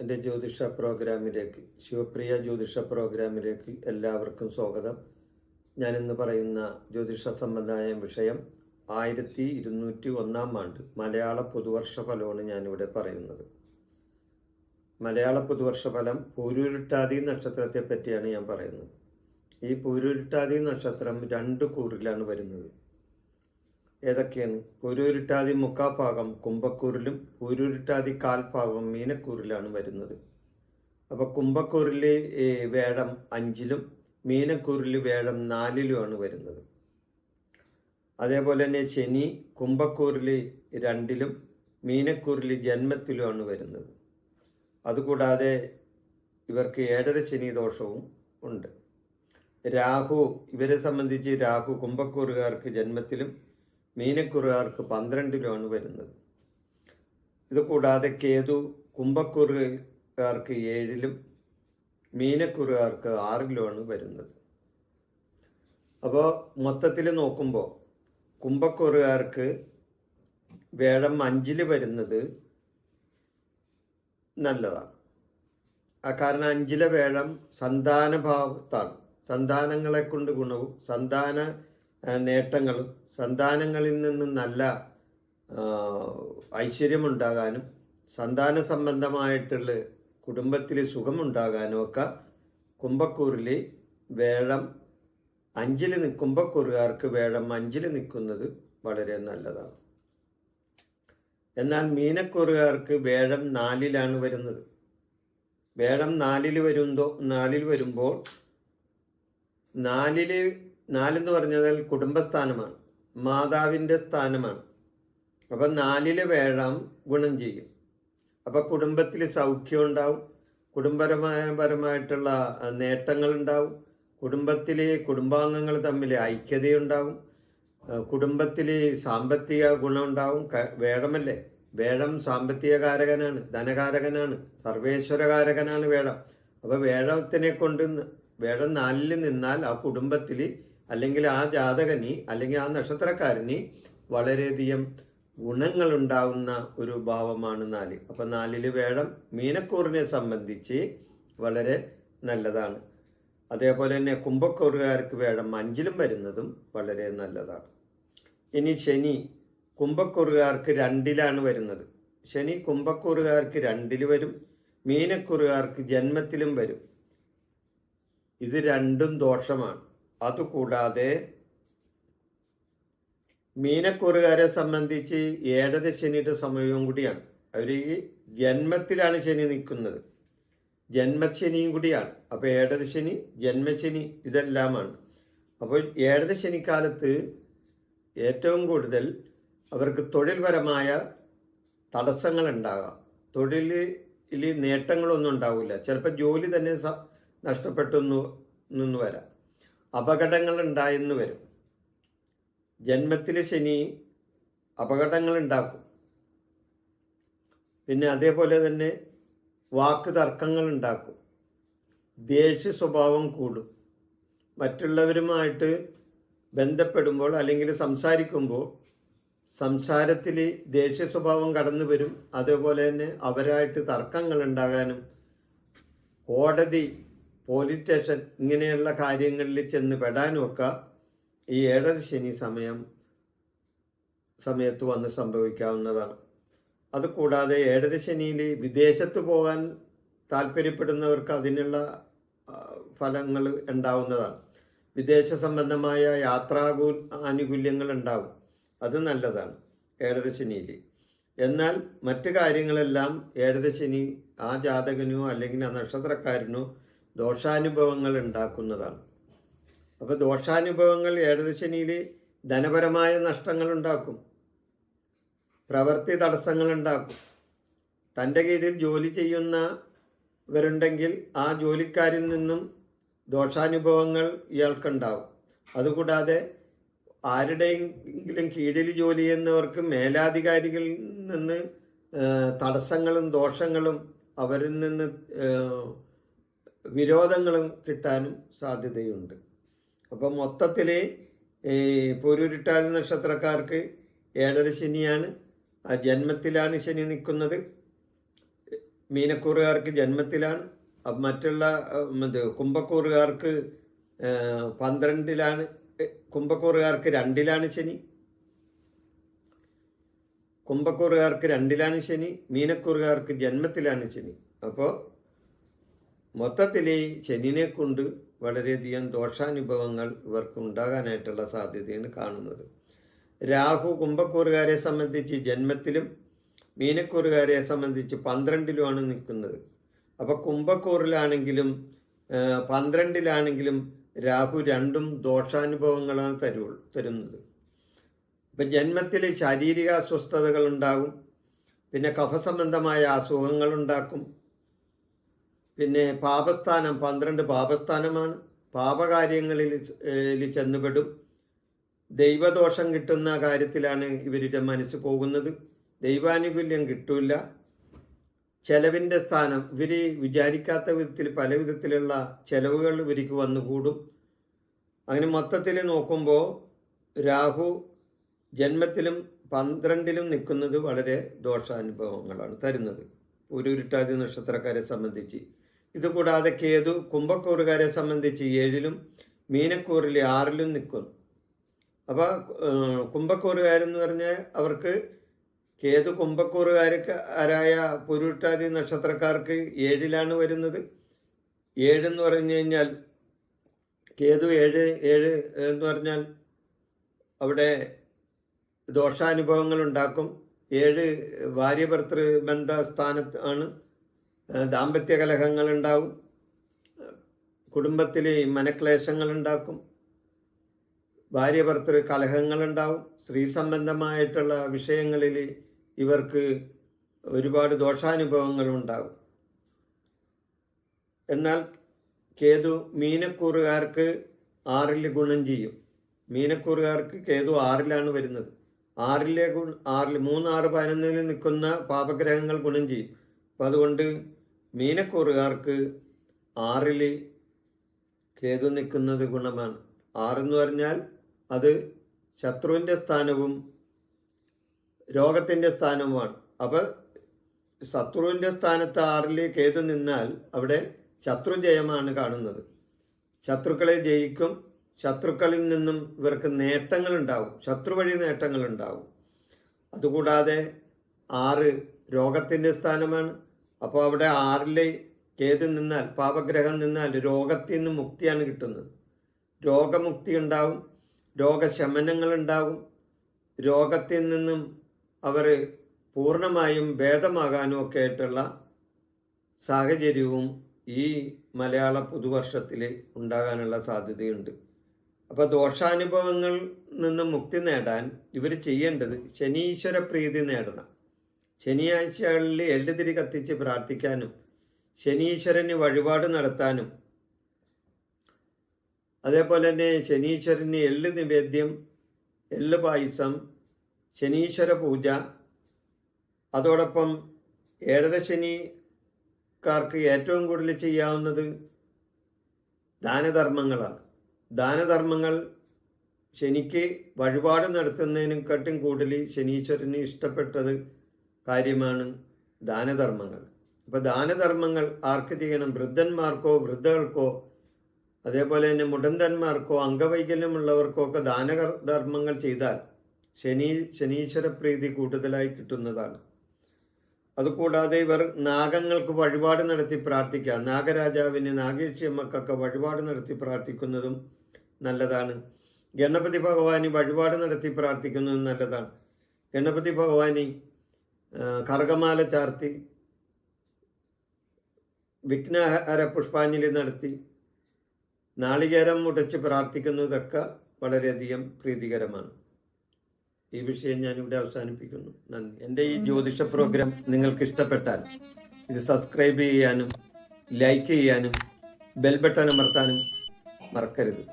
എന്റെ ജ്യോതിഷ പ്രോഗ്രാമിലേക്ക് ശിവപ്രിയ ജ്യോതിഷ പ്രോഗ്രാമിലേക്ക് എല്ലാവർക്കും സ്വാഗതം. ഞാനിന്ന് പറയുന്ന ജ്യോതിഷ സംബന്ധമായ വിഷയം ആയിരത്തി ഇരുന്നൂറ്റി ഒന്നാം ആണ്ട് മലയാള പുതുവർഷ ഫലമാണ് ഞാനിവിടെ പറയുന്നത്. മലയാള പുതുവർഷ ഫലം പൂരുരുട്ടാതി നക്ഷത്രത്തെ പറ്റിയാണ് ഞാൻ പറയുന്നത്. ഈ പൂരുരുട്ടാതി നക്ഷത്രം രണ്ട് കൂറിലാണ് വരുന്നത്. ഏതൊക്കെയാണ്? പൂരുരുട്ടാതി മുക്കാഭാഗം കുംഭക്കൂറിലും പൂരൂരിട്ടാതി കാൽഭാഗം മീനക്കൂറിലാണ് വരുന്നത്. അപ്പോൾ കുംഭക്കൂറിൽ വേഴം അഞ്ചിലും മീനക്കൂറിൽ വേഴം നാലിലുമാണ് വരുന്നത്. അതേപോലെ തന്നെ ശനി കുംഭക്കൂറിൽ രണ്ടിലും മീനക്കൂറിൽ ജന്മത്തിലുമാണ് വരുന്നത്. അതുകൂടാതെ ഇവർക്ക് ഏഴര ശനി ദോഷവും ഉണ്ട്. രാഹു ഇവരെ സംബന്ധിച്ച് രാഹു കുംഭക്കൂറുകാർക്ക് ജന്മത്തിലും മീനക്കുറുകാർക്ക് പന്ത്രണ്ടിലുമാണ് വരുന്നത്. ഇത് കൂടാതെ കേതു കുംഭക്കുറുകാർക്ക് ഏഴിലും മീനക്കുറുകാർക്ക് ആറിലുമാണ് വരുന്നത്. അപ്പോൾ മൊത്തത്തിൽ നോക്കുമ്പോൾ കുംഭക്കുറുകാർക്ക് വേഴം അഞ്ചിൽ വരുന്നത് നല്ലതാണ്. ആ കാരണം അഞ്ചിലെ വേഴം സന്താനഭാവത്താണ് സന്താനങ്ങളെ കൊണ്ട് ഗുണവും സന്താന നേട്ടങ്ങളും സന്താനങ്ങളിൽ നിന്ന് നല്ല ഐശ്വര്യമുണ്ടാകാനും സന്താന സംബന്ധമായിട്ടുള്ള കുടുംബത്തിൽ സുഖമുണ്ടാകാനും ഒക്കെ കുംഭക്കൂറിൽ വേഴം അഞ്ചിൽ കുംഭക്കൂറുകാർക്ക് വേഴം അഞ്ചിൽ നിൽക്കുന്നത് വളരെ നല്ലതാണ്. എന്നാൽ മീനക്കൂറുകാർക്ക് വേഴം നാലിലാണ് വരുന്നത്. വേഴം നാലിൽ വരുന്നോ നാലിൽ വരുമ്പോൾ നാലിൽ നാലെന്ന് പറഞ്ഞാൽ കുടുംബസ്ഥാനമാണ്. മാതാവിന്റെ സ്ഥാനമാണ്. അപ്പം നാലിലെ വേഴാം ഗുണം ചെയ്യും. അപ്പം കുടുംബത്തിൽ സൗഖ്യം ഉണ്ടാവും. കുടുംബപരമായ പരമായിട്ടുള്ള നേട്ടങ്ങൾ ഉണ്ടാവും. കുടുംബത്തിലെ കുടുംബാംഗങ്ങൾ തമ്മിൽ ഐക്യതയുണ്ടാവും. കുടുംബത്തിൽ സാമ്പത്തിക ഗുണം ഉണ്ടാവും. വേഴമല്ലേ? വേഴം സാമ്പത്തിക കാരകനാണ് ധനകാരകനാണ് സർവേശ്വരകാരകനാണ് വേഴം. അപ്പോൾ വേഴത്തിനെ കൊണ്ട് വേഴം നാലിൽ നിന്നാൽ ആ കുടുംബത്തിൽ അല്ലെങ്കിൽ ആ ജാതകനി അല്ലെങ്കിൽ ആ നക്ഷത്രക്കാരന് വളരെയധികം ഗുണങ്ങൾ ഉണ്ടാകുന്ന ഒരു ഭാവമാണ് നാല്. അപ്പം നാലിൽ വേഴം മീനക്കൂറിനെ സംബന്ധിച്ച് വളരെ നല്ലതാണ്. അതേപോലെ തന്നെ കുംഭക്കൂറുകാർക്ക് വേഴം അഞ്ചിലും വരുന്നതും വളരെ നല്ലതാണ്. ഇനി ശനി കുംഭക്കൂറുകാർക്ക് രണ്ടിലാണ് വരുന്നത്. ശനി കുംഭക്കൂറുകാർക്ക് രണ്ടിൽ വരും മീനക്കൂറുകാർക്ക് ജന്മത്തിലും വരും. ഇത് രണ്ടും ദോഷമാണ്. അതുകൂടാതെ മീനക്കൂറുകാരെ സംബന്ധിച്ച് ഏഴര ശനിയുടെ സമയവും കൂടിയാണ്. അവർ ഈ ജന്മത്തിലാണ് ശനി നിൽക്കുന്നത്. ജന്മശനിയും കൂടിയാണ്. അപ്പോൾ ഏഴര ശനി ജന്മശനി ഇതെല്ലാമാണ്. അപ്പോൾ ഏഴര ശനിക്കാലത്ത് ഏറ്റവും കൂടുതൽ അവർക്ക് തൊഴിൽപരമായ തടസ്സങ്ങൾ ഉണ്ടാകാം. തൊഴിലിൽ നേട്ടങ്ങളൊന്നും ഉണ്ടാവില്ല. ചിലപ്പോൾ ജോലി തന്നെ നഷ്ടപ്പെട്ടു നിന്ന് വരാം. അപകടങ്ങൾ ഉണ്ടായെന്ന് വരും. ജന്മത്തിലെ ശനി അപകടങ്ങൾ ഉണ്ടാക്കും പിന്നെ അതേപോലെ തന്നെ വാക്ക് തർക്കങ്ങൾ ഉണ്ടാക്കും ദേഷ്യ സ്വഭാവം കൂടും. മറ്റുള്ളവരുമായിട്ട് ബന്ധപ്പെടുമ്പോൾ അല്ലെങ്കിൽ സംസാരിക്കുമ്പോൾ സംസാരത്തിൽ ദേഷ്യ സ്വഭാവം കടന്നു വരും. അതേപോലെ തന്നെ അവരായിട്ട് തർക്കങ്ങൾ ഉണ്ടാകാനും കോടതി പോലീസ് സ്റ്റേഷൻ ഇങ്ങനെയുള്ള കാര്യങ്ങളിൽ ചെന്ന് പെടാനുമൊക്കെ ഈ ഏഴര ശനി സമയം സമയത്ത് വന്ന് സംഭവിക്കാവുന്നതാണ്. അതുകൂടാതെ ഏഴര ശനിയിൽ വിദേശത്ത് പോകാൻ താല്പര്യപ്പെടുന്നവർക്ക് അതിനുള്ള ഫലങ്ങൾ ഉണ്ടാവുന്നതാണ്. വിദേശ സംബന്ധമായ യാത്രാകൂ ആനുകൂല്യങ്ങൾ ഉണ്ടാവും. അത് നല്ലതാണ് ഏഴര ശനിയിൽ. എന്നാൽ മറ്റു കാര്യങ്ങളെല്ലാം ഏഴര ശനി ആ ജാതകനോ അല്ലെങ്കിൽ ആ നക്ഷത്രക്കാരനോ ദോഷാനുഭവങ്ങൾ ഉണ്ടാക്കുന്നതാണ്. അപ്പോൾ ദോഷാനുഭവങ്ങൾ ഏകദശനിയിൽ ധനപരമായ നഷ്ടങ്ങൾ ഉണ്ടാക്കും. പ്രവൃത്തി തടസ്സങ്ങൾ ഉണ്ടാക്കും. തന്റെ കീഴിൽ ജോലി ചെയ്യുന്നവരുണ്ടെങ്കിൽ ആ ജോലിക്കാരിൽ നിന്നും ദോഷാനുഭവങ്ങൾ ഇയാൾക്കുണ്ടാവും. അതുകൂടാതെ ആരുടെയെങ്കിലും കീഴിൽ ജോലി ചെയ്യുന്നവർക്ക് മേലാധികാരികളിൽ നിന്ന് തടസ്സങ്ങളും ദോഷങ്ങളും അവരിൽ നിന്ന് വിരോധങ്ങളും കിട്ടാനും സാധ്യതയുണ്ട്. അപ്പം മൊത്തത്തിൽ പൂരുരുട്ടാതി നക്ഷത്രക്കാർക്ക് ഏഴര ശനിയാണ് ആ ജന്മത്തിലാണ് ശനി നിൽക്കുന്നത്. മീനക്കൂറുകാർക്ക് ജന്മത്തിലാണ് മറ്റുള്ള ഇത് കുംഭക്കൂറുകാർക്ക് പന്ത്രണ്ടിലാണ് കുംഭക്കൂറുകാർക്ക് രണ്ടിലാണ് ശനി. കുംഭക്കൂറുകാർക്ക് രണ്ടിലാണ് ശനി മീനക്കൂറുകാർക്ക് ജന്മത്തിലാണ് ശനി. അപ്പോൾ മൊത്തത്തിൽ ശനിനെ കൊണ്ട് വളരെയധികം ദോഷാനുഭവങ്ങൾ ഇവർക്ക് ഉണ്ടാകാനായിട്ടുള്ള സാധ്യതയാണ് കാണുന്നത്. രാഹു കുംഭക്കൂറുകാരെ സംബന്ധിച്ച് ജന്മത്തിലും മീനക്കൂറുകാരെ സംബന്ധിച്ച് പന്ത്രണ്ടിലുമാണ് നിൽക്കുന്നത്. അപ്പോൾ കുംഭക്കൂറിലാണെങ്കിലും പന്ത്രണ്ടിലാണെങ്കിലും രാഹു രണ്ടും ദോഷാനുഭവങ്ങളാണ് തരൂ തരുന്നത്. ഇപ്പം ജന്മത്തിൽ ശാരീരിക അസ്വസ്ഥതകൾ ഉണ്ടാകും പിന്നെ കഫസംബന്ധമായ അസുഖങ്ങൾ ഉണ്ടാക്കും പിന്നെ പാപസ്ഥാനം പന്ത്രണ്ട് പാപസ്ഥാനമാണ്. പാപകാര്യങ്ങളിൽ ചെന്നുപെടും. ദൈവദോഷം കിട്ടുന്ന കാര്യത്തിലാണ് ഇവരുടെ മനസ്സ് പോകുന്നത്. ദൈവാനുകൂല്യം കിട്ടൂല. ചെലവിന്റെ സ്ഥാനം ഇവർ വിചാരിക്കാത്ത വിധത്തിൽ പല വിധത്തിലുള്ള ചെലവുകൾ ഇവർക്ക് വന്നുകൂടും. അങ്ങനെ മൊത്തത്തിൽ നോക്കുമ്പോൾ രാഹു ജന്മത്തിലും പന്ത്രണ്ടിലും നിൽക്കുന്നത് വളരെ ദോഷാനുഭവങ്ങളാണ് തരുന്നത്. ഉരുരുട്ടാതി നക്ഷത്രക്കാരെ സംബന്ധിച്ച്. ഇതുകൂടാതെ കേതു കുംഭക്കൂറുകാരെ സംബന്ധിച്ച് ഏഴിലും മീനക്കൂറിൽ ആറിലും നിൽക്കുന്നു അപ്പോൾ കുംഭക്കൂറുകാരെന്ന് പറഞ്ഞാൽ അവർക്ക് കേതു കുംഭക്കൂറുകാർക്ക് ആരായ പുരുട്ടാതി നക്ഷത്രക്കാർക്ക് ഏഴിലാണ് വരുന്നത്. ഏഴെന്ന് പറഞ്ഞു കഴിഞ്ഞാൽ കേതു ഏഴ് ഏഴ് എന്ന് പറഞ്ഞാൽ അവിടെ ദോഷാനുഭവങ്ങൾ ഉണ്ടാക്കും. ഏഴ് ഭാര്യഭർത്തൃ ബന്ധ ആണ്. ദാമ്പത്യ കലഹങ്ങൾ ഉണ്ടാവും കുടുംബത്തിൽ മനക്ലേശങ്ങൾ ഉണ്ടാക്കും ഭാര്യഭർത്തൃ കലഹങ്ങൾ ഉണ്ടാവും സ്ത്രീ സംബന്ധമായിട്ടുള്ള വിഷയങ്ങളിൽ ഇവർക്ക് ഒരുപാട് ദോഷാനുഭവങ്ങൾ ഉണ്ടാകും എന്നാൽ കേതു മീനക്കൂറുകാർക്ക് ആറിൽ ഗുണം ചെയ്യും. മീനക്കൂറുകാർക്ക് കേതു ആറിലാണ് വരുന്നത്. ആറിലെ ഗുണ ആറിൽ മൂന്ന് ആറ് പതിനൊന്നിൽ നിൽക്കുന്ന പാപഗ്രഹങ്ങൾ ഗുണം ചെയ്യും. അപ്പം അതുകൊണ്ട് മീനക്കൂറുകാർക്ക് ആറിൽ കേതു നിൽക്കുന്നത് ഗുണമാണ്. ആറെന്ന് പറഞ്ഞാൽ അത് ശത്രുവിന്റെ സ്ഥാനവും രോഗത്തിന്റെ സ്ഥാനവുമാണ്. അപ്പോൾ ശത്രുവിന്റെ സ്ഥാനത്ത് ആറിൽ കേതു നിന്നാൽ അവിടെ ശത്രു ജയമാണ് കാണുന്നത്. ശത്രുക്കളെ ജയിക്കും. ശത്രുക്കളിൽ നിന്നും ഇവർക്ക് നേട്ടങ്ങൾ ഉണ്ടാവും ശത്രു വഴി നേട്ടങ്ങൾ ഉണ്ടാവും അതുകൂടാതെ ആറ് രോഗത്തിന്റെ സ്ഥാനമാണ്. അപ്പോൾ അവിടെ ആറിലെ കേതിൽ നിന്നാൽ പാപഗ്രഹം നിന്നാൽ രോഗത്തിൽ നിന്ന് മുക്തിയാണ് കിട്ടുന്നത്. രോഗമുക്തി ഉണ്ടാവും രോഗശമനങ്ങൾ ഉണ്ടാവും. രോഗത്തിൽ നിന്നും അവർ പൂർണമായും ഭേദമാകാനും ഒക്കെ ആയിട്ടുള്ള സാഹചര്യവും ഈ മലയാള പുതുവർഷത്തിൽ ഉണ്ടാകാനുള്ള സാധ്യതയുണ്ട്. അപ്പോൾ ദോഷാനുഭവങ്ങളിൽ നിന്ന് മുക്തി നേടാൻ ഇവർ ചെയ്യേണ്ടത് ശനീശ്വര പ്രീതി നേടണം. ശനിയാഴ്ചകളിൽ എള്ളുതിരി കത്തിച്ച് പ്രാർത്ഥിക്കാനും ശനീശ്വരന് വഴിപാട് നടത്താനും. അതേപോലെ തന്നെ ശനീശ്വരന് എള്ള് നിവേദ്യം എള്ള് പായസം ശനീശ്വര പൂജ. അതോടൊപ്പം ഏഴര ശനിക്കാർക്ക് ഏറ്റവും കൂടുതൽ ചെയ്യാവുന്നത് ദാനധർമ്മങ്ങളാണ്. ദാനധർമ്മങ്ങൾ ശനിക്ക് വഴിപാട് നടത്തുന്നതിനെക്കാട്ടും കൂടുതൽ ശനീശ്വരന് ഇഷ്ടപ്പെട്ടത് കാര്യമാണ് ദാനധർമ്മങ്ങൾ. അപ്പോൾ ദാനധർമ്മങ്ങൾ ആർക്ക് ചെയ്യണം? വൃദ്ധന്മാർക്കോ വൃദ്ധകൾക്കോ അതേപോലെ തന്നെ മുടന്തന്മാർക്കോ അംഗവൈകല്യമുള്ളവർക്കോ ഒക്കെ ദാനധർമ്മങ്ങൾ ചെയ്താൽ ശനി ശനീശ്വര പ്രീതി കൂടുതലായി കിട്ടുന്നതാണ്. അതുകൂടാതെ ഇവർ നാഗങ്ങൾക്ക് വഴിപാട് നടത്തി പ്രാർത്ഥിക്കുക നാഗരാജാവിന് നാഗേക്ഷിയമ്മക്കൊക്കെ വഴിപാട് നടത്തി പ്രാർത്ഥിക്കുന്നതും നല്ലതാണ്. ഗണപതി ഭഗവാന് വഴിപാട് നടത്തി പ്രാർത്ഥിക്കുന്നതും നല്ലതാണ്. ഗണപതി ഭഗവാന് കർഗമാല ചാർത്തി വിഘ്നഹര പുഷ്പാഞ്ജലി നടത്തി നാളികേരം മുടച്ച് പ്രാർത്ഥിക്കുന്നതൊക്കെ വളരെയധികം പ്രീതികരമാണ്. ഈ വിഷയം ഞാനിവിടെ അവസാനിപ്പിക്കുന്നു. നന്ദി. എന്റെ ഈ ജ്യോതിഷ പ്രോഗ്രാം നിങ്ങൾക്ക് ഇഷ്ടപ്പെട്ടാൽ ഇത് സബ്സ്ക്രൈബ് ചെയ്യാനും ലൈക്ക് ചെയ്യാനും ബെൽ ബട്ടൺ അമർത്താനും മറക്കരുത്.